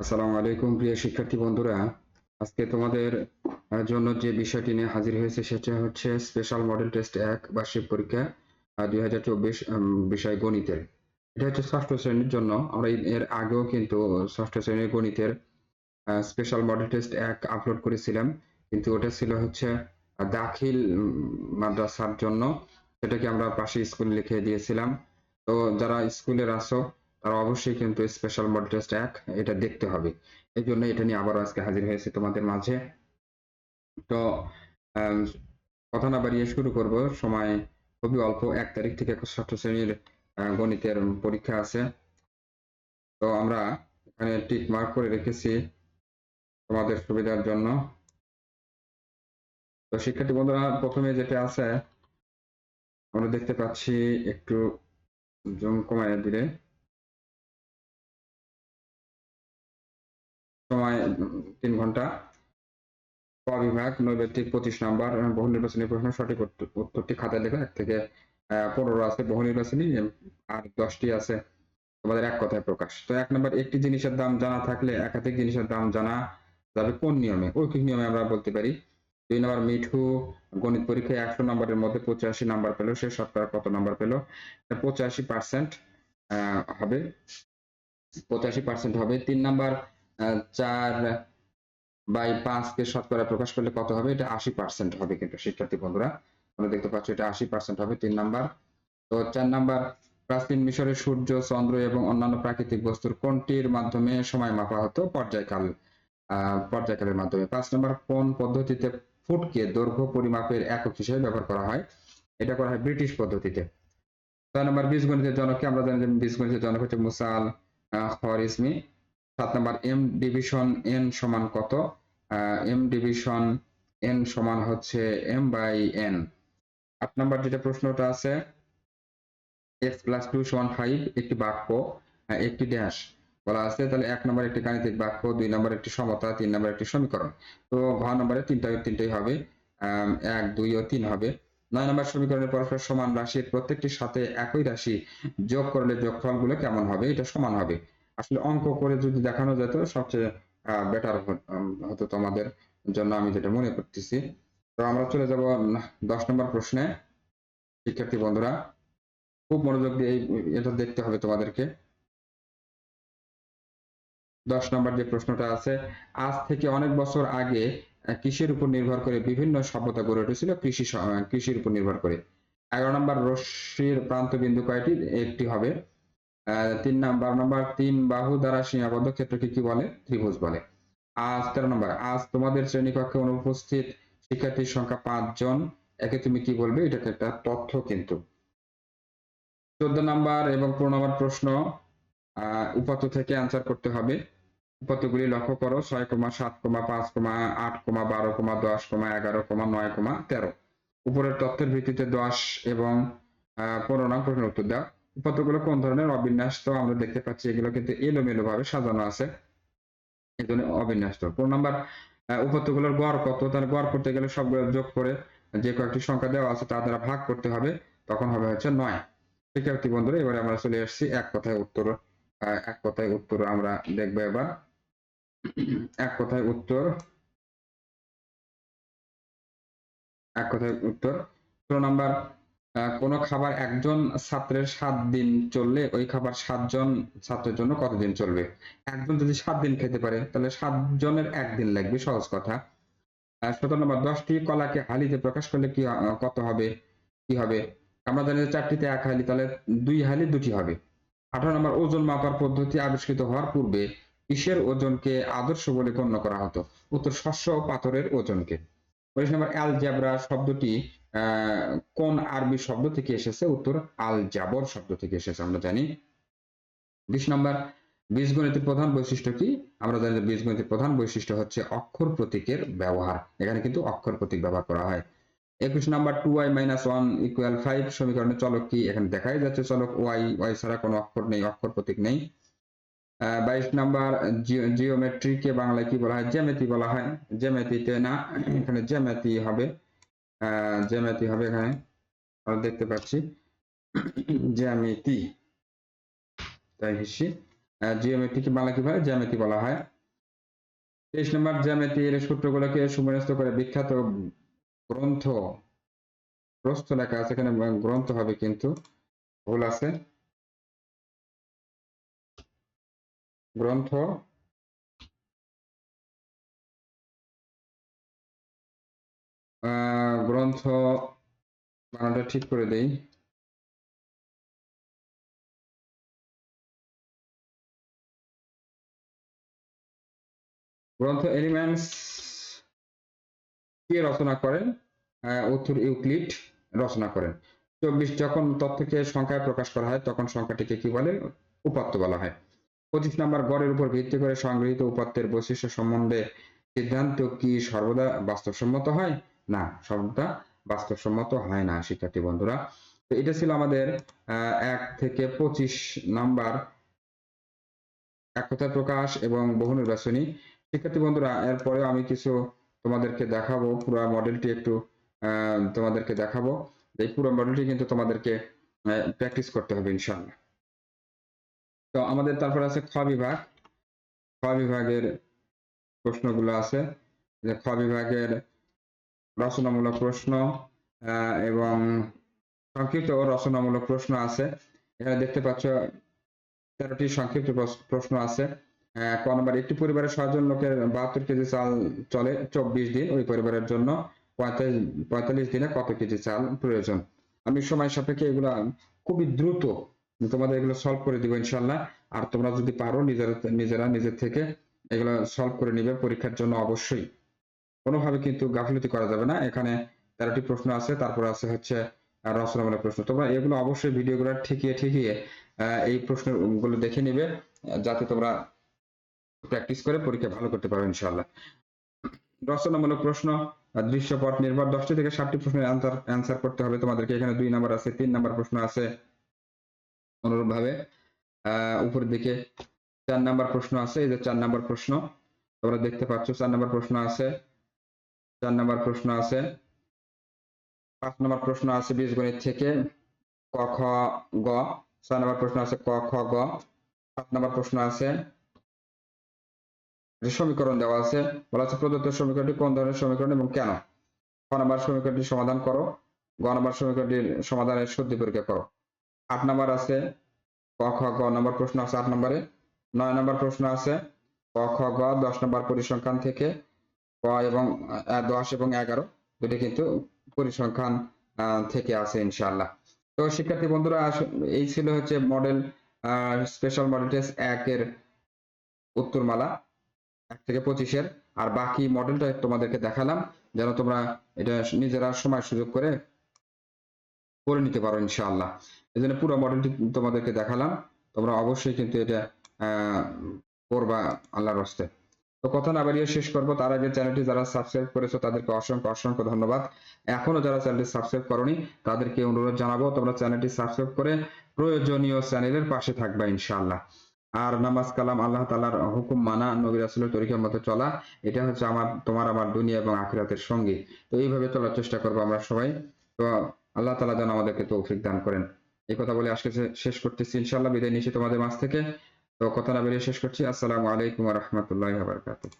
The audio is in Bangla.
আসসালামু আলাইকুম, প্রিয় শিক্ষার্থী বন্ধুরা। আজকে তোমাদের জন্য যে বিষয়টি নিয়ে হাজির হয়েছে সেটা হচ্ছে স্পেশাল মডেল টেস্ট এক, বার্ষিক পরীক্ষা দুই হাজার চব্বিশ বিষয় গণিতের। এটা হচ্ছে ষষ্ঠ শ্রেণির জন্য। আমরা এর- আগেও কিন্তু ষষ্ঠ শ্রেণির গণিতের স্পেশাল মডেল টেস্ট এক আপলোড করেছিলাম। কিন্তু ওটা ছিল হচ্ছে দাখিল মাদ্রাসার জন্য। সেটাকে আমরা পাশে স্কুল লিখে দিয়েছিলাম। তো যারা স্কুলের আসো তারা অবশ্যই কিন্তু স্পেশাল মডেল টেস্ট এক, এটা দেখতে হবে। এই জন্য এটা নিয়ে আবারও আজকে হাজির হয়েছে তোমাদের মাঝে। তো কথা না বাড়িয়ে শুরু করব। সময় খুবই অল্প, এক তারিখ থেকে ষষ্ঠ শ্রেণির গণিতের পরীক্ষা আছে। তো আমরা এখানে টিক মার্ক করে রেখেছি তোমাদের সুবিধার জন্য। তো শিক্ষার্থী বন্ধুরা, প্রথমে যেটা আছে, আমরা দেখতে পাচ্ছি একটু জম কমায় দিলে। সময়, তিন ঘণ্টা। ক বিভাগ নৈবেদিক পঁচিশ নাম্বার বহু নির্বাচনী প্রশ্ন সঠিক উত্তরটি খাতায় লেখা, এক থেকে পনেরো আছে বহু নির্বাচনী আর দশটি আছে তোমাদের এক কথায় প্রকাশ। তো এক নম্বর, একটি জিনিসের দাম জানা থাকলে একাধিক জিনিসের দাম জানা যাবে কোন নিয়মে? ঐকিক নিয়মে আমরা বলতে পারি। দুই নম্বর, মিঠু গণিত পরীক্ষায় একশো নম্বরের মধ্যে পঁচাশি নাম্বার পেল, সে সপ্তাহে কত নাম্বার পেল? পঁচাশি পার্সেন্ট হবে। পঁচাশি পার্সেন্ট হবে। তিন নাম্বার চার বাই পাঁচকে শতকরা প্রকাশ করলে কত হবে? এটা আশি পার্সেন্ট হবে কিন্তু, শিক্ষার্থী বন্ধুরা। তোমরা দেখতে পাচ্ছ এটা আশি পার্সেন্ট হবে, তিন নাম্বার। তো চার নাম্বার, প্রাচীন মিশরে সূর্য, চন্দ্র এবং অন্যান্য প্রাকৃতিক বস্তুর কোনটির মাধ্যমে সময় মাপা হতো? পর্যায়কাল পর্যায়কালের মাধ্যমে। পাঁচ নম্বর, কোন পদ্ধতিতে ফুটকে দৈর্ঘ্য পরিমাপের একক হিসেবে ব্যবহার করা হয়? এটা করা হয় ব্রিটিশ পদ্ধতিতে। ছয় নম্বর, বীজগণিতের জনককে, আমরা জানি যে বীজগণিতের জনক হচ্ছে মুসাল খরিসমি সাত নম্বর এম ডিভিশন এন সমান কত? এম ডিভিশন এন সমান হচ্ছে এম বাই এন আট নম্বর যেটা প্রশ্নটা আছে এক্স প্লাস টু সমান ফাইভ একটি বাক্য একটি ড্যাশ বলা আছে। তাহলে এক নম্বর একটি গাণিতিক বাক্য, দুই নম্বর একটি সমতা, তিন নম্বর একটি সমীকরণ। তো ঘ নম্বরে তিনটা, তিনটাই হবে এক, দুই ও তিন হবে। নয় নম্বর সমীকরণের পরস্পর সমান রাশির প্রত্যেকটির সাথে একই রাশি যোগ করলে যোগফলগুলো কেমন হবে? এটা সমান হবে। আসলে অঙ্ক করে যদি দেখানো যেত, সবচেয়ে বেটার হতো তোমাদের জন্য আমি যেটা মনে করতেছি। তো আমরা চলে যাব দশ নম্বর প্রশ্নে। শিক্ষার্থী বন্ধুরা, খুব মনোযোগ দিয়ে এটা দেখতে হবে তোমাদেরকে। দশ নম্বর যে প্রশ্নটা আছে, আজ থেকে অনেক বছর আগে কৃষির উপর নির্ভর করে বিভিন্ন সভ্যতা গড়ে উঠেছিল, কৃষি কৃষির উপর নির্ভর করে। এগারো নম্বর রশ্মির প্রান্ত বিন্দু কয়টি? একটি হবে। তিন নাম্বার, নম্বর তিন বাহু দ্বারা সীমাবদ্ধ ক্ষেত্রকে কি বলে? ত্রিভুজ বলে। আজ তেরো নম্বর, আজ তোমাদের শ্রেণীকক্ষে অনুপস্থিত শিক্ষার্থীর সংখ্যা পাঁচজন একে তুমি কি বলবে? এটা তো একটা তথ্য কিন্তু। চোদ্দ নাম্বার এবং পনেরো নম্বর প্রশ্ন উপাত্ত থেকে অ্যান্সার করতে হবে। উপাত্তগুলি লক্ষ্য করো, ছয় কমা সাত কমা পাঁচ কমা আট কমা বারো কমা দশ কমা এগারো কমা নয় কমা তেরো। উপরের তথ্যের ভিত্তিতে দশ এবং পনেরো নং প্রশ্নের উত্তর দাও। উপাত্তগুলো কোন ধরনের অবিন্যাস তো আমরা দেখতে পাচ্ছি, এগুলো কিন্তু এলোমেলো ভাবে সাজানো আছে। এই জন্য অবিন্যস্ত পনেরো নম্বর উপাত্তগুলোর গড় কত? তাহলে গড় করতে গেলে সবগুলো যোগ করে যে কয়েকটি সংখ্যা দেওয়া আছে তা দ্বারা ভাগ করতে হবে, তখন হবে হচ্ছে নয়। শিক্ষার্থী বন্ধুরা, এবারে আমরা চলে এসেছি এক কথায় উত্তর এক কথায় উত্তর আমরা দেখব এবার। এক কথায় উত্তর, এক কথায় উত্তর। ষোলো নাম্বার কোন খাবার একজন ছাত্রের সাত দিন চললে ওই খাবার সাতজন ছাত্রের জন্য কতদিন চলবে? একজন যদি সাত দিন খেতে পারে, তাহলে সাত জনের একদিন লাগবে, সহজ কথা। সতেরো নম্বর, দশটি কলাকে হালিতে প্রকাশ করলে কি কত হবে? কি হবে? আমরা জানি যে চারটিতে এক হালি, তাহলে দুই হালি দুটি হবে। আঠারো নম্বর, ওজন মাপার পদ্ধতি আবিষ্কৃত হওয়ার পূর্বে কিসের ওজনকে আদর্শ বলে গণ্য করা হতো? উত্তর, শস্য ও পাথরের ওজনকে। উনিশ নম্বর, অ্যালজেব্রা শব্দটি কোন আরবি শব্দ থেকে এসেছে? উত্তর আল জাবর শব্দ থেকে এসেছে, আমরা জানি। বিশ নম্বর, বীজগণিতের প্রধান বৈশিষ্ট্য কি? আমরা জানি যে বীজগণিতের প্রধান বৈশিষ্ট্য হচ্ছে অক্ষর প্রতীকের ব্যবহার। এখানে কিন্তু অক্ষর প্রতীক ব্যবহার করা হয়। একুশ number two Y minus one equal five সমীকরণের চলক কি? এখানে দেখাই যাচ্ছে চলক ওয়াই ওয়াই ছাড়া কোনো অক্ষর নেই, অক্ষর প্রতীক নেই। বাইশ নাম্বার জিওমেট্রিকে বাংলায় কি বলা হয়? জ্যামিতি বলা হয়। জ্যামিতিতে না, এখানে জ্যামিতি হবে। জ্যামিতি হবে এখানে। আমরা দেখতে পাচ্ছি জ্যামিতি। তাই হিসি। জিওমেট্রিকে বাংলা কি বলে জ্যামিতি বলা হয়। তেইশ নম্বর জ্যামিতির সূত্রগুলোকে সুমনস্থ করে বিখ্যাত গ্রন্থ, প্রস্থ লেখা আছে। এখানে গ্রন্থ হবে কিন্তু, ভুল আছে। গ্রন্থ গ্রন্থ বানানটা ঠিক করে দেই। গ্রন্থ এলিমেন্টস কে রচনা করেন? উত্তর ইউক্লিড রচনা করেন। চব্বিশ, যখন তথ্যকে সংখ্যায় প্রকাশ করা হয়, তখন সংখ্যাটিকে কি বলে? উপাত্ত বলা হয়। পঁচিশ নম্বর, গড়ের উপর ভিত্তি করে সংগৃহীত উপাত্তের বৈশিষ্ট্য সম্বন্ধে সিদ্ধান্ত কি সর্বদা বাস্তবসম্মত হয়? না, সর্বদা বাস্তবসম্মত হয় না শিক্ষার্থী বন্ধুরা। তো এটা ছিল আমাদের এক থেকে পঁচিশ নাম্বার একতা প্রকাশ এবং বহু নির্বাচনী। শিক্ষার্থী বন্ধুরা এরপরে আমি কিছু তোমাদেরকে দেখাবো। পুরো মডেলটি একটু তোমাদেরকে দেখাবো। এই পুরো মডেলটি কিন্তু তোমাদেরকে প্র্যাকটিস করতে হবে ইনশাআল্লাহ। তো আমাদের তারপর আছে খ বিভাগ। খ বিভাগের প্রশ্নগুলো আছে। যে খ বিভাগের রচনামূলক প্রশ্ন এবং সংক্ষিপ্ত ও রচনামূলক প্রশ্ন আছে। এখানে দেখতে পাচ্ছ, তেরোটি সংক্ষিপ্ত প্রশ্ন আছে। ক নম্বর, একটি পরিবারের ছয়জন লোকের বাহাত্তর কেজি চাল চলে চব্বিশ দিন ওই পরিবারের জন্য। পঁয়তাল্লিশ দিনে কত কেজি চাল প্রয়োজন? আমি সময় সাপেক্ষে এগুলা খুবই দ্রুত তোমাদের এগুলো সলভ করে দিব ইনশাল্লাহ আর তোমরা যদি পারো, নিজেরা নিজেরা নিজের থেকে এগুলো সলভ করে নিবে পরীক্ষার জন্য অবশ্যই। কোনোভাবে কিন্তু গাফিলতি করা যাবে না। এখানে তেরোটি প্রশ্ন আছে, তারপর আছে হচ্ছে রচনামূলক প্রশ্ন। তোমরা এগুলো অবশ্যই ভিডিওগুলো ঠিকিয়ে ঠিকিয়ে এই প্রশ্নগুলো দেখে নিবে যাতে তোমরা প্র্যাকটিস করে পরীক্ষা ভালো করতে পারো ইনশাআল্লাহ। রচনামূলক প্রশ্ন দৃশ্যপট নির্ভর। দশটি থেকে ষাটটি প্রশ্নের অ্যান্সার অ্যান্সার করতে হবে তোমাদেরকে। এখানে দুই নাম্বার আছে, তিন নাম্বার প্রশ্ন আছে অনুরূপ ভাবে আহ, উপরের দিকে চার নাম্বার প্রশ্ন আছে, এই যে চার নাম্বার প্রশ্ন, তোমরা দেখতে পাচ্ছ, চার নাম্বার প্রশ্ন আছে চার নাম্বার প্রশ্ন আছে। পাঁচ নাম্বার প্রশ্ন আছে বীজগণিত থেকে ক, খ, গ। ছয় নাম্বার প্রশ্ন আছে ক, খ, গ। সাত নাম্বার প্রশ্ন আছে যে সমীকরণ দেওয়া আছে। বলা আছে প্রদত্ত সমীকরণটি কোন ধরনের সমীকরণ এবং কেন? ক নাম্বার সমীকরণটি সমাধান করো। গ নাম্বার সমীকরণটির সমাধানের শুদ্ধি পরীক্ষা করো। আট নাম্বার আছে ক, খ, গ। নম্বর প্রশ্ন আছে আট নম্বরে। নয় নম্বর প্রশ্ন আছে ক, খ, গ। দশ নম্বর পরিসংখ্যান থেকে এবং দশ এবং এগারো, দুটি কিন্তু পরিসংখ্যান থেকে আছে ইনশাআল্লাহ। তো শিক্ষার্থী বন্ধুরা এই ছিল হচ্ছে মডেল স্পেশাল মডেল টেস্ট একের উত্তরমালা, এক থেকে পঁচিশের। আর বাকি মডেলটা তোমাদেরকে দেখালাম, যেন তোমরা এটা নিজেরা সময় সুযোগ করে করে নিতে পারো ইনশাআল্লাহ। এই জন্য পুরো মডেলটি তোমাদেরকে দেখালাম, তোমরা অবশ্যই কিন্তু এটা করবা আল্লাহর হস্তে তো কথা না বাড়িয়ে শেষ করব। তার আগে চ্যানেলটি যারা সাবস্ক্রাইব করেছ, তাদেরকে অসংখ্য অসংখ্য ধন্যবাদ। এখনও যারা চ্যানেলটি সাবস্ক্রাইব করনি, তাদেরকে অনুরোধ জানাব, তোমরা চ্যানেলটি সাবস্ক্রাইব করে প্রয়োজনীয় চ্যানেলের পাশে থাকবা, ইনশাআল্লাহ। আর নামাজ কালাম আল্লাহ তালার হুকুম মানা, নবী রাসুলের তরিকার মতো চলা, এটা হচ্ছে আমার, তোমার, আমার দুনিয়া এবং আখিরাতের সঙ্গী। তো এইভাবে চলার চেষ্টা করব আমরা সবাই। তো আল্লাহ তালা যেন আমাদেরকে তৌফিক দান করেন। এই কথা বলে আজকে শেষ করতেছি। ইনশাল্লাহ বিদায় নিচ্ছি তোমাদের মাঝ থেকে। তো কথা না বেরিয়ে শেষ করছি। আসসালামু আলাইকুম রহমতুল্লাহ বারকাতুহ।